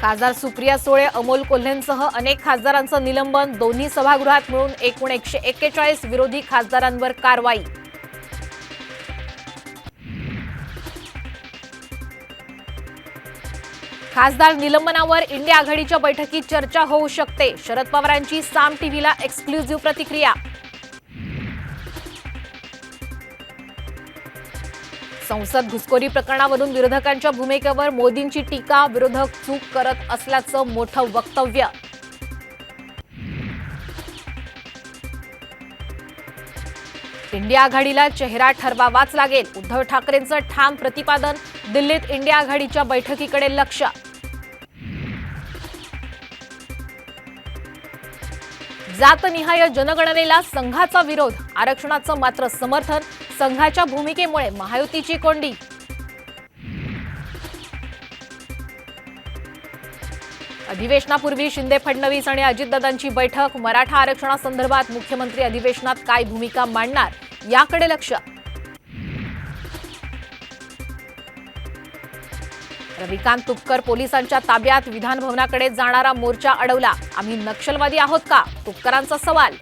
खासदार सुप्रिया सोळे अमोल कोल्हेंसह अनेक खासदारांचं निलंबन. दोन्ही सभागृहात मिळून एकूण एकशे एक्केचाळीस विरोधी खासदारांवर कारवाई. खासदार निलंबनावर इंडिया आघाडीच्या बैठकीत चर्चा होऊ शकते. शरद पवारांची साम टीव्हीला एक्सक्लुझिव्ह प्रतिक्रिया. संसद घुसखोरी प्रकरणावरून विरोधकांच्या भूमिकेवर मोदींची टीका विरोधक चूक करत असल्याचं मोठं वक्तव्य. इंडिया आघाडीला चेहरा ठरवावाच लागेल. उद्धव ठाकरेंचं ठाम प्रतिपादन दिल्लीत इंडिया आघाडीच्या बैठकीकडे लक्ष जातनिहाय जनगणनेला संघाचा विरोध. आरक्षणाचं मात्र समर्थन संघाच्या भूमिकेमुळे महायुतीची कोंडी. अधिवेशनापूर्वी शिंदे फडणवीस आणि अजितदादांची बैठक. मराठा आरक्षणासंदर्भात मुख्यमंत्री अधिवेशनात काय भूमिका मांडणार याकडे लक्ष. रविकांत तुपकर पोलिसांच्या ताब्यात विधान भवनाकडे जाणारा मोर्चा अडवला. आम्ही नक्षलवादी आहोत का? तुपकरांचा सवाल.